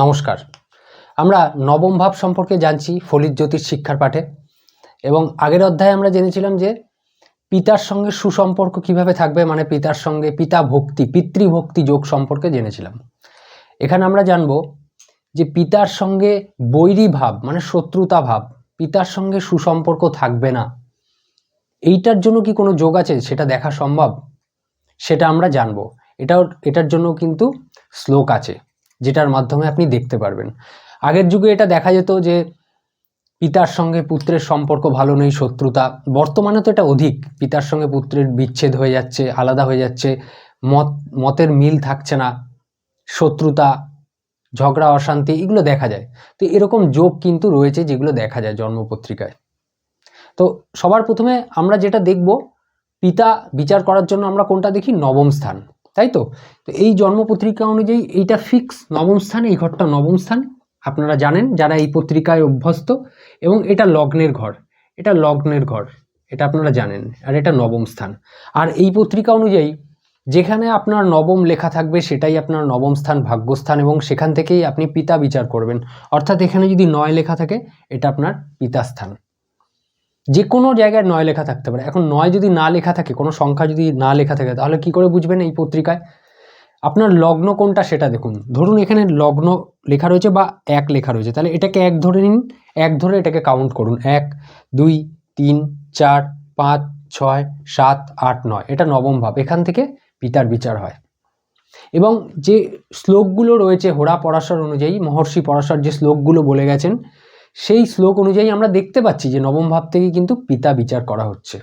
নমস্কার। আমরা নবম ভাব সম্পর্কে জানছি ফলিত জ্যোতিষ শিক্ষার পাঠে এবং আগের অধ্যায়ে আমরা জেনেছিলাম যে পিতার সঙ্গে সুসম্পর্ক কীভাবে থাকবে মানে পিতার সঙ্গে পিতা ভক্তি, পিতৃভক্তি যোগ সম্পর্কে জেনেছিলাম। এখানে আমরা জানব যে পিতার সঙ্গে বৈরী ভাব মানে শত্রুতা ভাব, পিতার সঙ্গে সুসম্পর্ক থাকবে না, এইটার জন্য কি কোনো যোগ আছে? সেটা দেখা সম্ভব? সেটা আমরা জানব। এটাও, এটার জন্য কিন্তু শ্লোক আছে। যেটার মাধ্যমে আপনি দেখতে পারবেন। আগের যুগে এটা দেখা যেত যে, পিতার সঙ্গে পুত্রের সম্পর্ক ভালো নেই, শত্রুতা। বর্তমানে তো এটা অধিক। পিতার সঙ্গে পুত্রের বিচ্ছেদ হয়ে যাচ্ছে, আলাদা হয়ে যাচ্ছে, মত, মতের মিল থাকছে না, শত্রুতা, ঝগড়া, অশান্তি এগুলো দেখা যায়। তো এরকম যোগ কিন্তু রয়েছে যেগুলো দেখা যায় জন্মপত্রিকায় তো সবার প্রথমে আমরা যেটা দেখব, পিতা বিচার করার জন্য আমরা কোনটা দেখি? নবম স্থান। তাই তো? তো এই জন্মপত্রিকা অনুযায়ী এইটা ফিক্স নবম স্থান, এই ঘরটা নবম স্থান। আপনারা জানেন যারা এই পত্রিকায় অভ্যস্ত এবং এটা লগ্নের ঘর, এটা লগ্নের ঘর, এটা আপনারা জানেন, আর এটা নবম স্থান। আর এই পত্রিকা অনুযায়ী যেখানে আপনার নবম লেখা থাকবে সেটাই আপনার নবম স্থান, ভাগ্যস্থান এবং সেখান থেকেই আপনি পিতা বিচার করবেন। অর্থাৎ এখানে যদি নয় লেখা থাকে, এটা আপনার পিতা স্থান। যে কোনো জায়গায় নয় লেখা থাকতে পারে। এখন নয় যদি না লেখা থাকে, কোনো সংখ্যা যদি না লেখা থাকে, তাহলে কি করে বুঝবেন এই পত্রিকায়? আপনার লগ্ন কোনটা সেটা দেখুন। ধরুন এখানে লগ্ন লেখা রয়েছে বা এক লেখা রয়েছে, তাহলে এটাকে এক ধরে নিন। এক ধরে এটাকে কাউন্ট করুন। এক, দুই, তিন, চার, পাঁচ, ছয়, সাত, আট, নয়। এটা নবম ভাব। এখান থেকে পিতার বিচার হয়। এবং যে শ্লোকগুলো রয়েছে হোরা পরাশর অনুযায়ী, মহর্ষি পরাশর যে শ্লোকগুলো বলে গেছেন সেই শ্লোক অনুযায়ী আমরা দেখতে পাচ্ছি যে নবম ভাব থেকে কিন্তু পিতা বিচার করা হচ্ছে।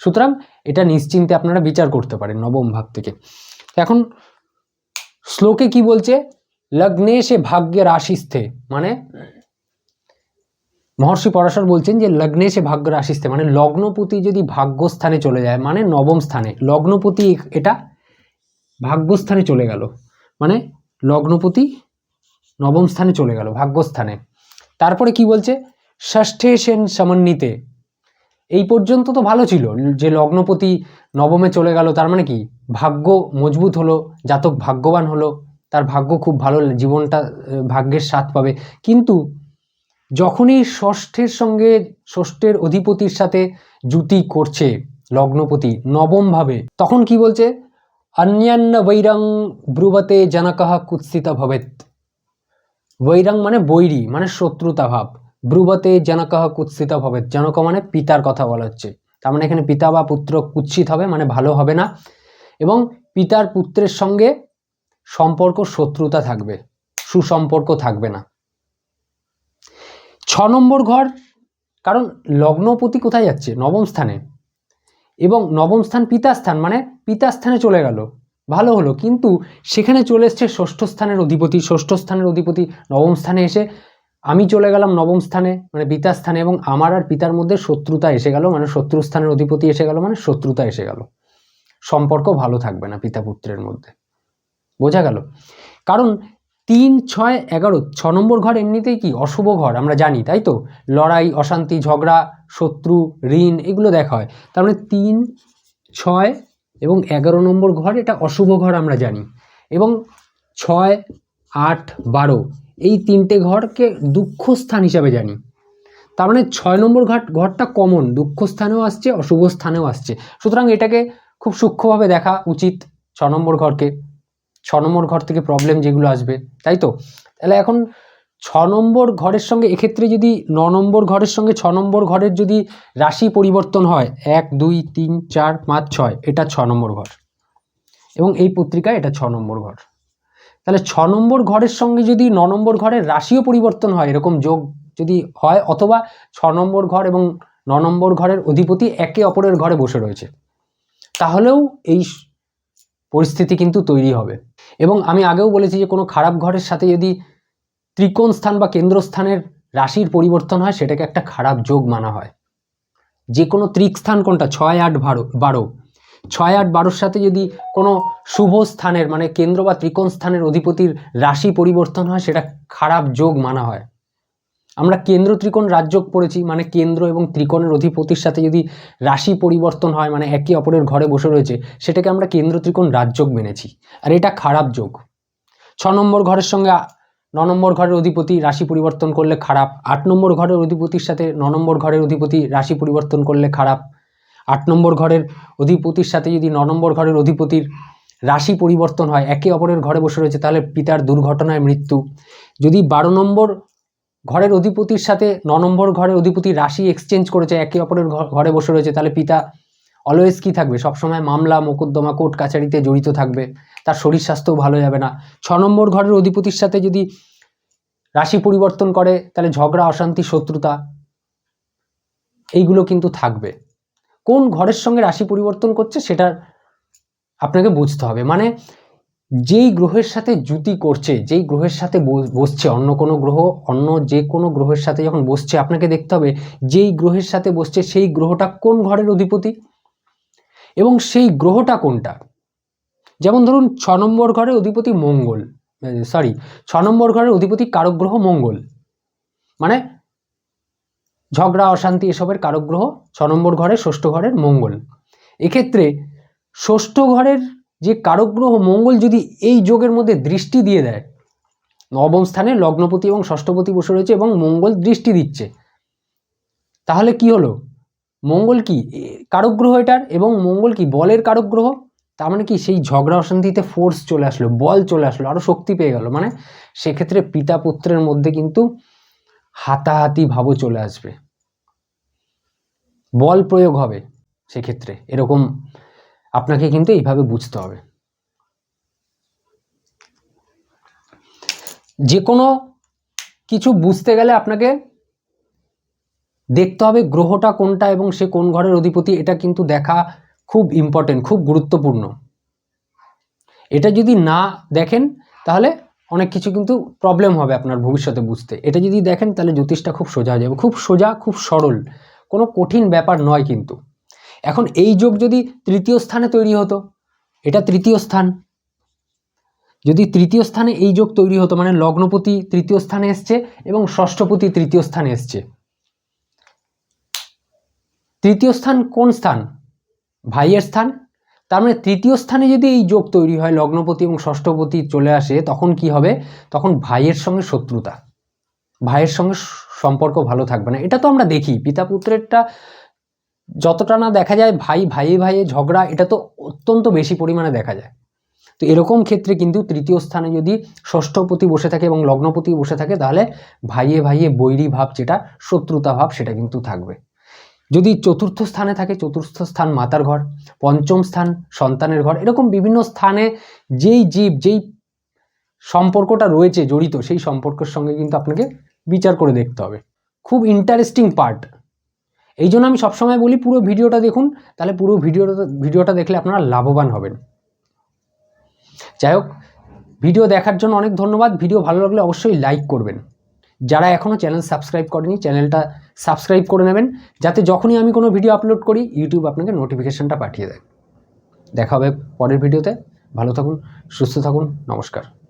সুতরাং এটা নিশ্চিন্তে আপনারা বিচার করতে পারেন নবম ভাব থেকে। এখন শ্লোকে কি বলছে? লগ্নে সে ভাগ্যের রাশিস্থে মানে মহর্ষি পরাশর বলছেন যে লগ্নে সে ভাগ্য রাশিস্থে মানে লগ্নপতি যদি ভাগ্যস্থানে চলে যায় মানে নবম স্থানে, লগ্নপতি এটা ভাগ্যস্থানে চলে গেল মানে লগ্নপতি নবম স্থানে চলে গেল, ভাগ্যস্থানে। তারপরে কি বলছে? ষষ্ঠে সেন সমন্বিতে। এই পর্যন্ত তো ভালো ছিল। যে লগ্নপতি নবমে চলে গেল, তার মানে কি? ভাগ্য মজবুত হলো, জাতক ভাগ্যবান হলো, তার ভাগ্য খুব ভালো, জীবনটা ভাগ্যের স্বাদ পাবে। কিন্তু যখনই ষষ্ঠের সঙ্গে ষষ্ঠের অধিপতির সাথে জুতি করছে লগ্নপতি নবম ভাবে তখন কি বলছে? অন্যান্য বৈরং ব্রুবতে জনকহ কুৎসিত ভবেত বৈরাং মানে বৈরী মানে শত্রুতা ভাব। ব্রুবতে জনকহ কুৎসিত ভবেত জনক মানে পিতার কথা বলা হচ্ছে। তার মানে এখানে পিতা বা পুত্র কুৎসিত হবে মানে ভালো হবে না। এবং পিতার পুত্রের সঙ্গে সম্পর্ক, শত্রুতা থাকবে, সুসম্পর্ক থাকবে না। ছ নম্বর ঘর, কারণ লগ্নপতি কোথায় যাচ্ছে? নবম স্থানে। এবং নবম স্থান পিতা স্থান মানে পিতা স্থানে চলে গেল। ভালো হলো। কিন্তু সেখানে চলে এসছে ষষ্ঠ স্থানের অধিপতি। ষষ্ঠ স্থানের অধিপতি নবম স্থানে এসে আমি চলে গেলাম নবম স্থানে মানে পিতার স্থানে এবং আমার আর পিতার মধ্যে শত্রুতা এসে গেল মানে শত্রু স্থানের অধিপতি এসে গেল মানে শত্রুতা এসে গেল। সম্পর্ক ভালো থাকবে না পিতা পুত্রের মধ্যে। বোঝা গেল? কারণ তিন, ছয়, এগারো, ছ নম্বর ঘর এমনিতেই কি? অশুভ ঘর, আমরা জানি, তাই তো? লড়াই, অশান্তি, ঝগড়া, শত্রু, ঋণ, এগুলো দেখা হয়। তার মানে তিন, ছয় এবং এগারো নম্বর ঘর, এটা অশুভ ঘর আমরা জানি। এবং ছয়, আট, বারো, এই তিনটে ঘরকে দুঃখ স্থান হিসাবে জানি। তার মানে ছয় নম্বর ঘাট, ঘরটা কমন দুঃখ স্থানেও আসছে অশুভ স্থানেও আসছে। সুতরাং এটাকে খুব সূক্ষ্মভাবে দেখা উচিত ছ নম্বর ঘরকে। ছ নম্বর ঘর থেকে প্রবলেম যেগুলো আসবে, তাই তো? তাহলে এখন ছ নম্বর ঘরের সঙ্গে, এক্ষেত্রে যদি ন নম্বর ঘরের সঙ্গে, ছ নম্বর ঘরের যদি রাশি পরিবর্তন হয়, এক, দুই, তিন, চার, পাঁচ, ছয়, এটা ছ নম্বর ঘর। এবং এই পত্রিকায় এটা ছ নম্বর ঘর। তাহলে ছ নম্বর ঘরের সঙ্গে যদি ন নম্বর ঘরের রাশিও পরিবর্তন হয়, এরকম যোগ যদি হয়, অথবা ছ নম্বর ঘর এবং ন নম্বর ঘরের অধিপতি একে অপরের ঘরে বসে রয়েছে, তাহলেও এই পরিস্থিতি কিন্তু তৈরি হবে। এবং আমি আগেও বলেছি যে কোনো খারাপ ঘরের সাথে যদি ত্রিকোণ স্থান বা কেন্দ্রস্থানের রাশির পরিবর্তন হয়, সেটাকে একটা খারাপ যোগ মানা হয়। যে কোনো ত্রিক স্থান কোনটা, ছয় আট বারো বারো। ছয় আট বারোর সাথে যদি কোনো শুভ স্থানের মানে কেন্দ্র বা ত্রিকোণ স্থানের অধিপতির রাশি পরিবর্তন হয়, সেটা খারাপ যোগ মানা হয়। আমরা কেন্দ্র ত্রিকোণ রাজযোগ পড়েছি মানে কেন্দ্র এবং ত্রিকোণের অধিপতির সাথে যদি রাশি পরিবর্তন হয় মানে একে অপরের ঘরে বসে রয়েছে, সেটাকে আমরা কেন্দ্র ত্রিকোণ রাজযোগ মেনেছি। আর এটা খারাপ যোগ। ছ নম্বর ঘরের সঙ্গে ন নম্বর ঘরের অধিপতি রাশি পরিবর্তন করলে খারাপ। আট নম্বর ঘরের অধিপতির সাথে ন নম্বর ঘরের অধিপতি রাশি পরিবর্তন করলে খারাপ। আট নম্বর ঘরের অধিপতির সাথে যদি ন নম্বর ঘরের অধিপতির রাশি পরিবর্তন হয়, একে অপরের ঘরে বসে রয়েছে, তাহলে পিতার দুর্ঘটনায় মৃত্যু। যদি বারো নম্বর ঘরের অধিপতির সাথে ন নম্বর ঘরের অধিপতি রাশি এক্সচেঞ্জ করেছে, একে অপরের ঘরে বসে রয়েছে, তাহলে পিতা অলওয়েজ কী থাকবে? সবসময় মামলা, মোকদ্দমা, কোর্ট কাছারিতে জড়িত থাকবে। তার শরীর স্বাস্থ্যও ভালো যাবে না। ছ নম্বর ঘরের অধিপতির সাথে যদি রাশি পরিবর্তন করে, তাহলে ঝগড়া, অশান্তি, শত্রুতা এইগুলো কিন্তু থাকবে। কোন ঘরের সঙ্গে রাশি পরিবর্তন করছে সেটার আপনাকে বুঝতে হবে। মানে যেই গ্রহের সাথে জুতি করছে, যেই গ্রহের সাথে বস- বসছে, অন্য কোনো গ্রহ, অন্য যে কোনো গ্রহের সাথে যখন বসছে, আপনাকে দেখতে হবে যেই গ্রহের সাথে বসছে সেই গ্রহটা কোন ঘরের অধিপতি? এবং সেই গ্রহটা কোনটা? যেমন ধরুন ছ নম্বর ঘরের অধিপতি মঙ্গল সরি ছ নম্বর ঘরের অধিপতি কারক গ্রহ মঙ্গল। মানে ঝগড়া অশান্তি এসবের কারক গ্রহ ছ নম্বর ঘরে ষষ্ঠ ঘরের মঙ্গল। এক্ষেত্রে ষষ্ঠ ঘরের যে কারক গ্রহ মঙ্গল যদি এই যোগের মধ্যে দৃষ্টি দিয়ে দেয় নবম স্থানে লগ্নপতি এবং ষষ্ঠপতি বসে রয়েছে এবং মঙ্গল দৃষ্টি দিচ্ছে তাহলে কি হলো? মঙ্গল কি? এ, কারক গ্রহ এটার এবং মঙ্গল কি? বলের কারক গ্রহ তার মানে কি সেই ঝগড়া অশান্তিতে ফোর্স চলে আসলো, বল চলে আসলো, আরও শক্তি পেয়ে গেল। মানে সেক্ষেত্রে পিতা পুত্রের মধ্যে কিন্তু হাতাহাতি ভাবও চলে আসবে। বল প্রয়োগ হবে সেক্ষেত্রে, এরকম আপনাকে কিন্তু এইভাবে বুঝতে হবে। যে কোনো কিছু বুঝতে গেলে আপনাকে দেখতে হবে গ্রহটা কোনটা এবং সে কোন ঘরের অধিপতি, এটা কিন্তু দেখা খুব ইম্পর্টেন্ট খুব গুরুত্বপূর্ণ। এটা যদি না দেখেন, তাহলে অনেক কিছু কিন্তু প্রবলেম হবে আপনার ভবিষ্যতে বুঝতে। এটা যদি দেখেন, তাহলে জ্যোতিষটা খুব সোজা হয়ে যাবে। খুব সোজা, খুব সরল। কোনো কঠিন ব্যাপার নয় কিন্তু। এখন এই যোগ যদি তৃতীয় স্থানে তৈরি হতো, এটা তৃতীয় স্থান। যদি তৃতীয় স্থানে এই যোগ তৈরি হতো মানে লগ্নপতি তৃতীয় স্থানে এসছে এবং ষষ্ঠপতি তৃতীয় স্থানে এসছে। তৃতীয় স্থান কোন স্থান? ভাইয়ের স্থান? তার মানে তৃতীয় স্থানে যদি এই যোগ তৈরি হয়, লগ্নপতি এবং ষষ্ঠপতি চলে আসে, তখন কি হবে? তখন ভাইয়ের সঙ্গে শত্রুতা। ভাইয়ের সঙ্গে সম্পর্ক ভালো থাকবে না। এটা তো আমরা দেখি। পিতা পুত্রেরটা যতটা না দেখা যায়, ভাই ভাইয়ে ভাইয়ে ঝগড়া, এটা তো অত্যন্ত বেশি পরিমাণে দেখা যায়। তো এরকম ক্ষেত্রে কিন্তু তৃতীয় স্থানে যদি ষষ্ঠপতি বসে থাকে এবং লগ্নপতি বসে থাকে, তাহলে ভাইয়ে ভাইয়ে বৈরী ভাব যেটা, শত্রুতা ভাব সেটা কিন্তু থাকবে। যদি চতুর্থ স্থানে থাকে, চতুর্থ স্থান মাতার ঘর, পঞ্চম স্থান সন্তানের ঘর, এরকম বিভিন্ন স্থানে যেই জীব, যেই সম্পর্কটা রয়েছে জড়িত, সেই সম্পর্কের সঙ্গে কিন্তু আপনাকে বিচার করে দেখতে হবে। খুব ইন্টারেস্টিং পার্ট এই জন্য আমি সবসময় বলি, পুরো ভিডিওটা দেখুন, তাহলে পুরো ভিডিওটা ভিডিওটা দেখলে আপনারা লাভবান হবেন। যাই হোক, ভিডিও দেখার জন্য অনেক ধন্যবাদ। ভিডিও ভালো লাগলে অবশ্যই লাইক করবেন। যারা এখনও চ্যানেল সাবস্ক্রাইব করেনি চ্যানেলটা সাবস্ক্রাইব করে নেবেন, যাতে যখনই আমি কোনো ভিডিও আপলোড করি ইউটিউব আপনাকে নোটিফিকেশানটা পাঠিয়ে দেয়। দেখা হবে পরের ভিডিওতে ভালো থাকুন, সুস্থ থাকুন, নমস্কার।